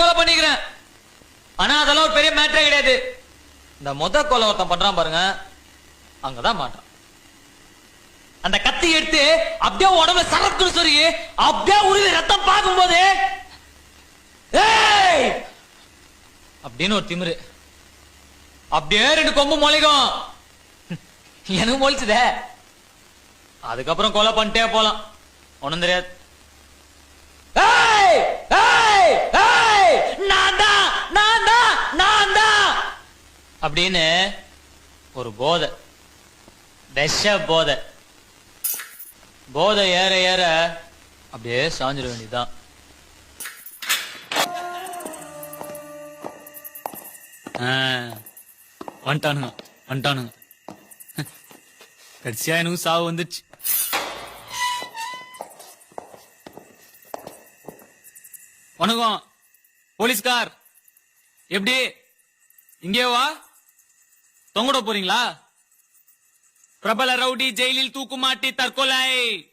கொலை பண்ணிக்கிறேன். ஆனா அதெல்லாம் ஒரு பெரிய மேட்டரே கிடையாது. இந்த மொத கொலை ஒருத்தன் பண்றான் பாருங்க. அங்கதான் மாட்டான். அந்த கத்தி எடுத்து அப்படியே உடம்புல சரக்குன்னு சொல்லி அப்படியே உருவி ரத்தம் பார்க்கும் போது அப்படின்னு ஒரு திமிரு. அப்படியே ரெண்டு கொம்பு முளைக்கும். எனக்கு முளைச்சுதே. அதுக்கப்புறம் கொலை பண்ணிட்டே போலாம். ஒண்ணும் தெரியாது. அப்படின்னு ஒரு போதை. விஷ போதை. போதை ஏற ஏற அப்படியே சாஞ்சிட வேண்டியதுதான். ஆ, வந்துட்டானுங்க வந்துட்டானுங்க. கடைசியா எனக்கு சாவு வந்துச்சு வணக்கம் போலீஸ்கார். எப்படி? இங்கே வா தொங்கட போறீங்களா? பிரபல ரவுடி ஜெயிலில் தூக்கு மாட்டி தற்கொலை.